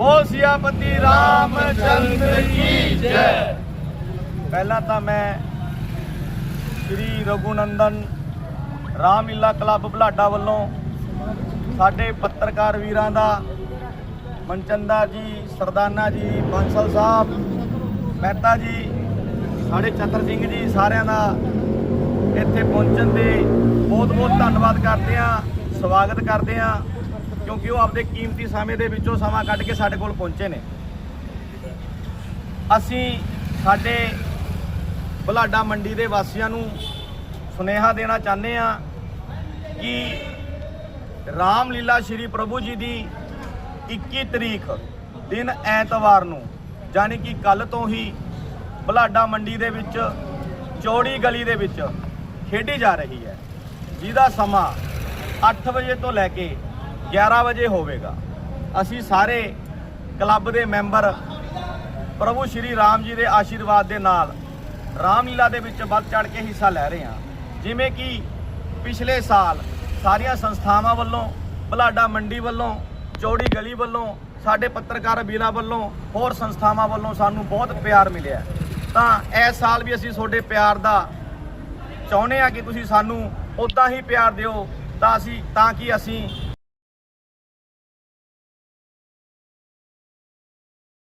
ਬੋਲ ਸਿਆਪਤੀ ਰਾਮਚੰਦਰ ਕੀ ਜੈ। ਪਹਿਲਾਂ ਤਾਂ ਮੈਂ ਸ੍ਰੀ ਰਘੁਨੰਦਨ ਰਾਮਲੀਲਾ ਕਲੱਬ ਬੁਲਾਡਾ ਵੱਲੋਂ ਸਾਡੇ ਪੱਤਰਕਾਰ ਵੀਰਾਂ ਦਾ, ਮਨਚੰਦਾ ਜੀ, ਸਰਦਾਨਾ ਜੀ, ਬੰਸਲ ਸਾਹਿਬ, ਮਹਿਤਾ ਜੀ, ਸਾਡੇ ਚਤਰ ਸਿੰਘ ਜੀ ਸਾਰਿਆਂ ਦਾ ਇੱਥੇ ਪਹੁੰਚਣ ਦੇ ਬਹੁਤ ਬਹੁਤ ਧੰਨਵਾਦ ਕਰਦੇ ਆ ਸਵਾਗਤ ਕਰਦੇ ਆ ਕਿਉਂਕਿ ਉਹ ਆਪਦੇ ਕੀਮਤੀ ਸਮੇਂ ਦੇ ਵਿੱਚੋਂ ਸਮਾਂ ਕੱਢ ਕੇ ਸਾਡੇ ਕੋਲ ਪਹੁੰਚੇ ਨੇ। ਅਸੀਂ ਸਾਡੇ ਬੁਲਾਡਾ ਮੰਡੀ ਦੇ ਵਾਸੀਆਂ ਨੂੰ ਸੁਨੇਹਾ ਦੇਣਾ ਚਾਹੁੰਦੇ ਆ ਕਿ ਰਾਮਲੀਲਾ ਸ਼੍ਰੀ ਪ੍ਰਭੂ ਜੀ ਦੀ 21 ਤਰੀਕ ਦਿਨ ਐਤਵਾਰ ਨੂੰ ਯਾਨੀ ਕਿ ਕੱਲ ਤੋਂ ਹੀ ਬੁਲਾਡਾ ਮੰਡੀ ਦੇ ਵਿੱਚ ਚੌੜੀ ਗਲੀ ਦੇ ਵਿੱਚ ਖੇਡੀ ਜਾ ਰਹੀ ਹੈ, ਜਿਹਦਾ ਸਮਾਂ 8 ਵਜੇ ਤੋਂ ਲੈ ਕੇ 11 ਵਜੇ ਹੋਵੇਗਾ। ਅਸੀਂ ਸਾਰੇ ਕਲੱਬ ਦੇ ਮੈਂਬਰ ਪ੍ਰਭੂ ਸ਼੍ਰੀ ਰਾਮ ਜੀ ਦੇ ਆਸ਼ੀਰਵਾਦ ਦੇ ਨਾਲ ਰਾਮਲੀਲਾ ਦੇ ਵਿੱਚ ਵੱਧ ਚੜ ਕੇ ਹਿੱਸਾ ਲੈ ਰਹੇ ਹਾਂ। ਜਿਵੇਂ ਕਿ ਪਿਛਲੇ ਸਾਲ ਸਾਰੀਆਂ ਸੰਸਥਾਵਾਂ ਵੱਲੋਂ, ਬਲਾਡਾ ਮੰਡੀ ਵੱਲੋਂ, ਚੌੜੀ ਗਲੀ ਵੱਲੋਂ, ਸਾਡੇ ਪੱਤਰਕਾਰ ਵੀਰਾਂ ਵੱਲੋਂ, ਹੋਰ ਸੰਸਥਾਵਾਂ ਵੱਲੋਂ ਸਾਨੂੰ ਬਹੁਤ ਪਿਆਰ ਮਿਲਿਆ ਤਾਂ ਇਸ ਸਾਲ ਵੀ ਅਸੀਂ ਤੁਹਾਡੇ ਪਿਆਰ ਦਾ ਚਾਹੁੰਦੇ ਆ ਕਿ ਤੁਸੀਂ ਸਾਨੂੰ ਉਦਾਂ ਹੀ ਪਿਆਰ ਦਿਓ ਤਾਂ ਅਸੀਂ ਤਾਂ ਕਿ ਅਸੀਂ